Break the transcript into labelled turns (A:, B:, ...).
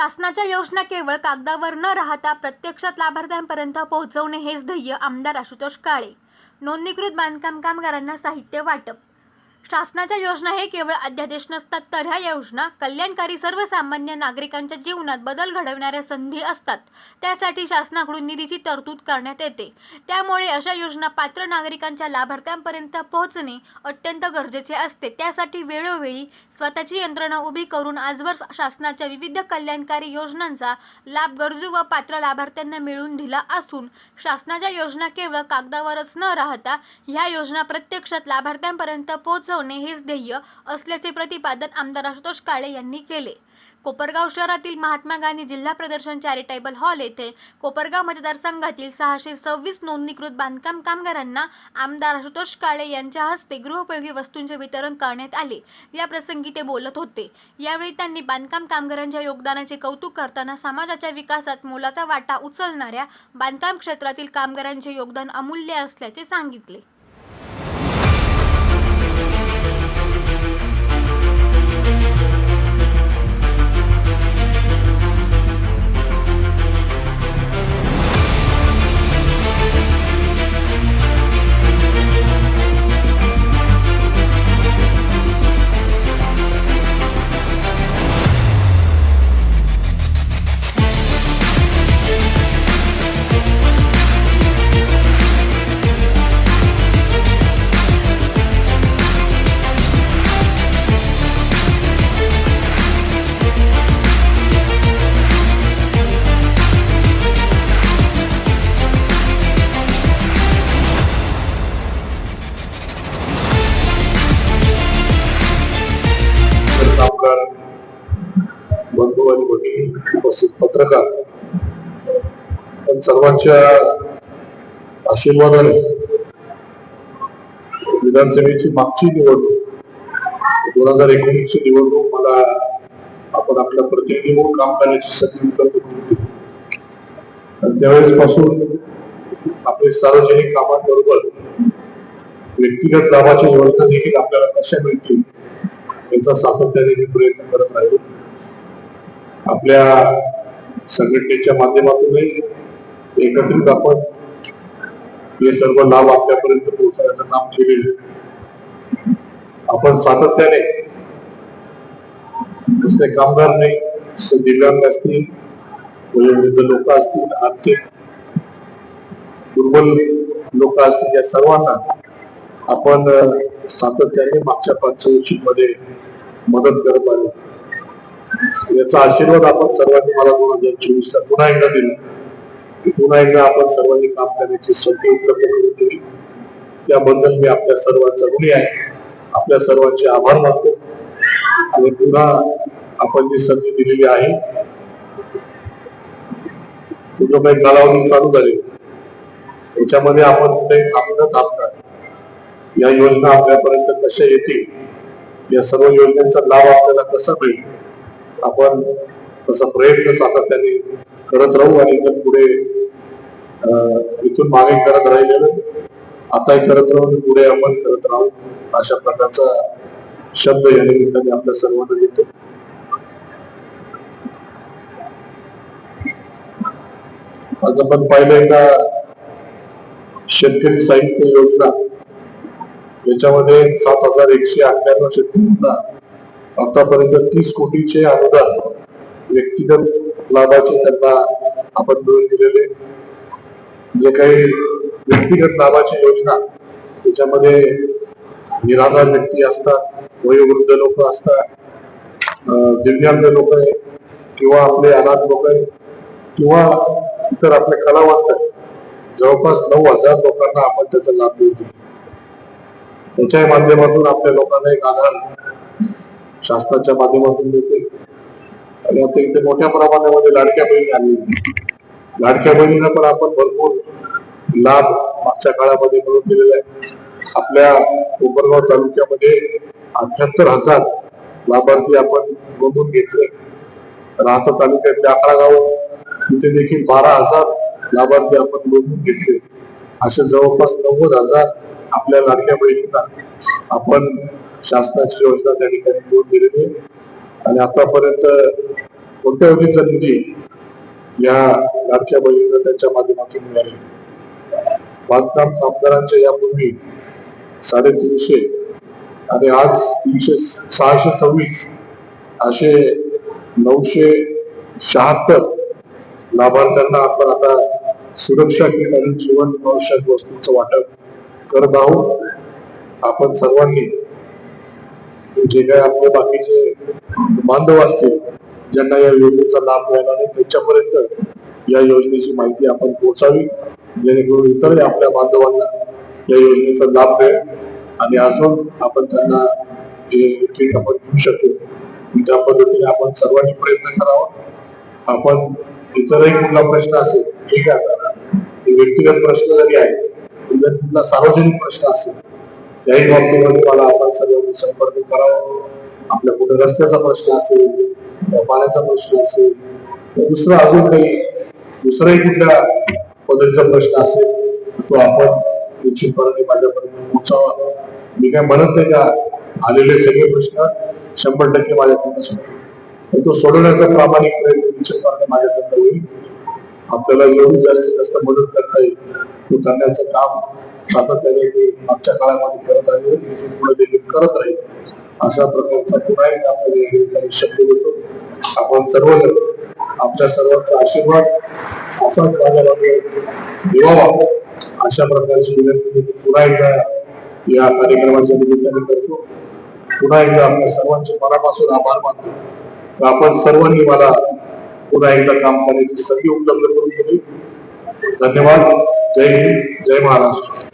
A: शासनाच्या योजना केवळ कागदावर न राहता प्रत्यक्षात लाभार्थ्यांपर्यंत पोहोचवणे हेच ध्येय आमदार आशुतोष काळे. नोंदणीकृत बांधकाम कामगारांना साहित्य वाटप शासनाच्या योजना हे केवळ अध्यादेश नसतात तर ह्या योजना कल्याणकारी सर्वसामान्य नागरिकांच्या जीवनात बदल घडवणाऱ्या संधी असतात. त्यासाठी शासनाकडून निधीची तरतूद करण्यात येते. त्यामुळे अशा योजना पात्र नागरिकांच्या लाभार्थ्यांपर्यंत पोहोचणे अत्यंत गरजेचे असते. त्यासाठी वेळोवेळी स्वतःची यंत्रणा उभी करून आजवर शासनाच्या विविध कल्याणकारी योजनांचा लाभ गरजू व पात्र लाभार्थ्यांना मिळवून दिला असून शासनाच्या योजना केवळ कागदावरच न राहता ह्या योजना प्रत्यक्षात लाभार्थ्यांपर्यंत पोहोचवणे हेच ध्येय असल्याचे प्रतिपादन आमदार आशुतोष काळे यांनी केले. कोपरगाव शहरातील महात्मा गांधी जिल्हा प्रदर्शन चॅरिटेबल हॉल येथे कोपरगाव मतदारसंघातील सहाशे सव्वीस नोंदणीकृत बांधकाम कामगारांना आमदार आशुतोष काळे यांच्या हस्ते गृहोपयोगी वस्तूंचे वितरण करण्यात आले. या प्रसंगी ते बोलत होते. यावेळी त्यांनी बांधकाम कामगारांच्या योगदानाचे कौतुक करताना समाजाच्या विकासात मोलाचा वाटा उचलणाऱ्या बांधकाम क्षेत्रातील कामगारांचे योगदान अमूल्य असल्याचे सांगितले.
B: बंधू उपस्थित पत्रकार. पण सर्वांच्या आशीर्वादाने विधानसभेची मागची निवडणूक दोन हजार एकोणीसची निवडणूक मला आपण आपल्या प्रतिनिधी म्हणून काम करण्याची संधी उपलब्ध करून दिली. आणि त्यावेळेस पासून आपले सार्वजनिक कामांबरोबर व्यक्तिगत लाभाच्या योजना देखील आपल्याला कशा मिळतील याचा सातत्याने प्रयत्न करत राहिलो. आपल्या संघटनेच्या माध्यमातूनही एकत्रित आपण हे सर्व लाभ आपल्यापर्यंत पोहोचण्याचं काम केलेलं आपण सातत्याने नुसते कामगार नाही तर दिव्यांग असतील वयोवृद्ध लोक असतील आर्थिक दुर्बल लोक असतील या सर्वांना आपण सातत्याने मागच्या पाच वर्षीमध्ये मदत करत आलो. याचा आशीर्वाद आपण सर्वांनी मला दोन हजार चोवीस ला पुन्हा एकदा दिला की पुन्हा एकदा आपण सर्वांनी काम करण्याची संधी उपलब्ध करून दिली. त्याबद्दल मी आपल्या सर्वांचा ऋणी आहे. आपल्या सर्वांचे आभार मानतो. आणि पुन्हा आपण जी संधी दिलेली आहे तो जो काही कालावधी चालू झाली याच्यामध्ये आपण कुठेही थांबणं थांबणार या योजना आपल्यापर्यंत कशा येतील या सर्व योजनांचा लाभ आपल्याला कसा मिळेल आपण तसा प्रयत्न सातत्याने करत राहू आणि इथून पुढे इथून मागे करत राहिलेलं आताही करत राहू आणि पुढे अमल करत राहू अशा प्रकारचा शब्द या निमित्ताने आपल्या सर्वांना येतो. आज आपण पहिल्यांदा का शेतकरी साहित्य योजना याच्यामध्ये सात हजार एकशे अठ्ठ्याण्णव शेतकऱ्यांना आतापर्यंत तीस कोटीचे अनुदान व्यक्तिगत लाभाचे त्यांना आपण मिळून दिलेले. जे काही व्यक्तिगत लाभाची योजना त्याच्यामध्ये निराधार व्यक्ती असतात वयोवृद्ध लोक असतात दिव्यांग लोक आहे किंवा आपले अनाथ लोक आहे किंवा इतर आपले कलावंत जवळपास नऊ हजार लोकांना आपण त्याचा लाभ देऊ दिला त्याच्या माध्यमातून आपल्या लोकांना एक आधार शासनाच्या माध्यमातून मिळते. आणि आता इथे मोठ्या प्रमाणामध्ये लाडक्या बहिणी आली. लाडक्या बहिणीला पण आपण भरपूर लाभ मागच्या काळामध्ये मिळून दिलेला आहे. आपल्या कोपरगाव तालुक्यामध्ये अठ्याहत्तर हजार लाभार्थी आपण नोंदून घेतले. राहता तालुक्यातले अकरा गाव तिथे देखील बारा हजार लाभार्थी आपण नोंदून घेतले. असे जवळपास नव्वद हजार आपल्या लाडक्या बहिणींना आपण शासनाची योजना त्या ठिकाणी मिळवून दिलेली आणि आतापर्यंत कोट्यवधीचा निधी या लाडक्या बहिणीला त्यांच्या माध्यमातून मिळाले. बांधकाम कामगारांच्या यापूर्वी साडेतीनशे आणि आज तीनशे सहाशे सव्वीस असे नऊशे शहात्तर लाभार्थ्यांना आपण आता सुरक्षा किट आणि जीवन आवश्यक वस्तूंचं वाटप करत आहोत. आपण सर्वांनी जे काय आपले बाकीचे बांधव असतील ज्यांना या योजनेचा लाभ मिळाला नाही त्यांच्यापर्यंत या योजनेची माहिती आपण पोहोचावी जेणेकरून इतरही आपल्या बांधवांना या योजनेचा लाभ मिळेल. आणि अजून आपण त्यांना हे किट आपण देऊ शकतो त्या पद्धतीने आपण सर्वांनी प्रयत्न करावा. आपण इतरही कुठला प्रश्न असेल हे काय? करा व्यक्तिगत प्रश्न जरी आहे कुठला सार्वजनिक प्रश्न असेल त्याही बाबतीमध्ये मला आपण सर्वांनी संपर्क करावा. आपल्या कुठे रस्त्याचा प्रश्न असेल पाण्याचा प्रश्न असेल दुसरं दुसरा अजून काही दुसराही कुठल्या पद्धतीचा प्रश्न असेल तो आपण निश्चितपणे माझ्यापर्यंत पोहोचावा. मी काय म्हणत नाही का आलेले सगळे प्रश्न शंभर टक्के माझ्याकडून असतात तो सोडवण्याचा प्रामाणिक प्रयत्न निश्चितपणे माझ्याकडनं होईल. आपल्याला एवढी जास्तीत जास्त मदत करता येईल. तो करण्याचं काम सातत्याने मी मागच्या काळामध्ये करत आहे म्हणजे पुढे देखील करत राहील. अशा प्रकारचा पुन्हा एकदा आपल्याला शब्द देतो आपण सर्वजण आपल्या सर्वांचा आशीर्वाद असाच माझ्यामध्ये देवावा अशा प्रकारची विनंती पुन्हा एकदा या कार्यक्रमाच्या निमित्ताने करतो. पुन्हा एकदा आपल्या सर्वांचे मनापासून आभार मानतो. तर आपण सर्वांनी मला पुन्हा एकदा काम करण्याची संधी उपलब्ध करून दिली. धन्यवाद. जय हिंद. जय महाराष्ट्र.